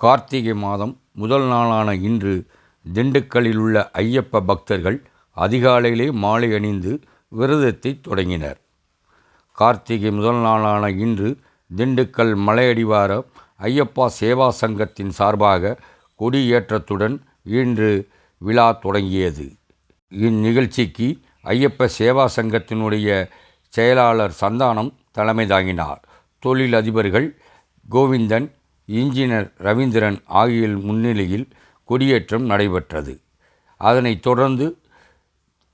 கார்த்திகை மாதம் முதல் நாளான இன்று திண்டுக்கல்லில் உள்ள ஐயப்ப பக்தர்கள் அதிகாலையிலே மாலை அணிந்து விரதத்தை தொடங்கினர். கார்த்திகை முதல் நாளான இன்று திண்டுக்கல் மலையடிவார ஐயப்பா சேவா சங்கத்தின் சார்பாக கொடியேற்றத்துடன் இன்று விழா தொடங்கியது. இந்நிகழ்ச்சிக்கு ஐயப்ப சேவா சங்கத்தினுடைய செயலாளர் சந்தானம் தலைமை தாங்கினார். தொழில் அதிபர்கள் கோவிந்தன் இன்ஜினர் ரவீந்திரன் ஆகியோர் முன்னிலையில் கொடியேற்றம் நடைபெற்றது. அதனைத் தொடர்ந்து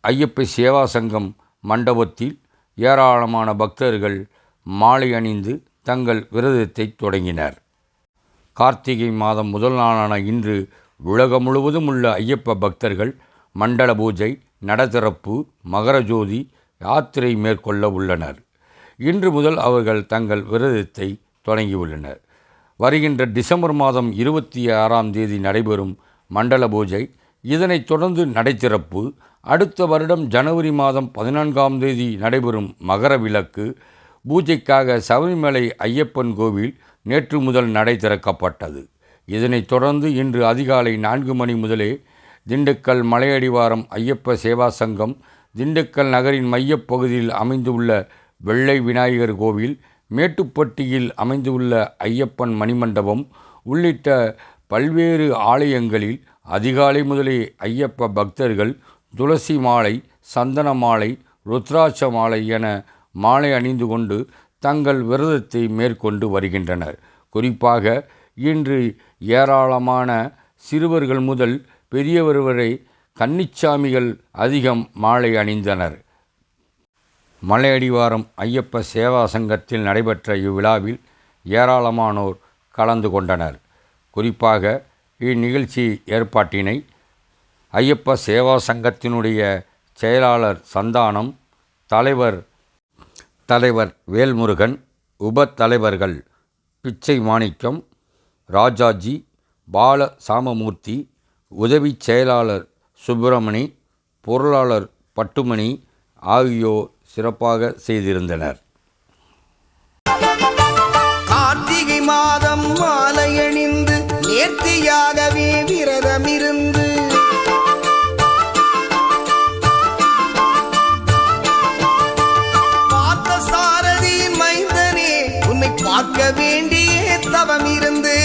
ஐயப்ப சேவா சங்கம் மண்டபத்தில் ஏராளமான பக்தர்கள் மாலை அணிந்து தங்கள் விரதத்தை தொடங்கினர். கார்த்திகை மாதம் முதல் நாளான இன்று உலகம் முழுவதும் உள்ள ஐயப்ப பக்தர்கள் மண்டல பூஜை நடதிறப்பு மகரஜோதி யாத்திரை மேற்கொள்ள உள்ளனர். இன்று முதல் அவர்கள் தங்கள் விரதத்தை தொடங்கியுள்ளனர். வருகின்ற டிசம்பர் மாதம் இருபத்தி ஆறாம் தேதி நடைபெறும் மண்டல பூஜை. இதனைத் தொடர்ந்து நடைத்திறப்பு அடுத்த வருடம் ஜனவரி மாதம் பதினான்காம் தேதி நடைபெறும் மகர விளக்கு. பூஜைக்காக சபரிமலை ஐயப்பன் கோவில் நேற்று முதல் நடை திறக்கப்பட்டது. இதனைத் தொடர்ந்து இன்று அதிகாலை நான்கு மணி முதலே திண்டுக்கல் மலையடிவாரம் ஐயப்ப சேவா சங்கம் திண்டுக்கல் நகரின் மையப்பகுதியில் அமைந்துள்ள வெள்ளை விநாயகர் கோவில் மேட்டுப்பட்டியில் அமைந்துள்ள ஐயப்பன் மணிமண்டபம் உள்ளிட்ட பல்வேறு ஆலயங்களில் அதிகாலை முதலே ஐயப்ப பக்தர்கள் துளசி மாலை சந்தன மாலை ருத்ராட்ச மாலை என மாலை அணிந்து கொண்டு தங்கள் விரதத்தை மேற்கொண்டு வருகின்றனர். குறிப்பாக இன்று ஏராளமான சிறுவர்கள் முதல் பெரியவர் வரை கன்னிச்சாமிகள் அதிகம் மாலை அணிந்தனர். மலையடிவாரம் ஐயப்ப சேவா சங்கத்தில் நடைபெற்ற இவ்விழாவில் ஏராளமானோர் கலந்து கொண்டனர். குறிப்பாக இந்நிகழ்ச்சி ஏற்பாட்டினை ஐயப்ப சேவா சங்கத்தினுடைய செயலாளர் சந்தானம் தலைவர் தலைவர் வேல்முருகன் உப தலைவர்கள் பிச்சை மாணிக்கம் ராஜாஜி பால சாமமூர்த்தி உதவி செயலாளர் சுப்பிரமணி பொருளாளர் பட்டுமணி ஆகியோர் சிறப்பாக செய்திருந்தனர். கார்த்திகை மாதம் மாலையணிந்து நேர்த்தியாகவே விரதமிருந்து. பார்த்த சாரதியின் மைந்தனே உன்னை பார்க்க வேண்டிய தவம் இருந்து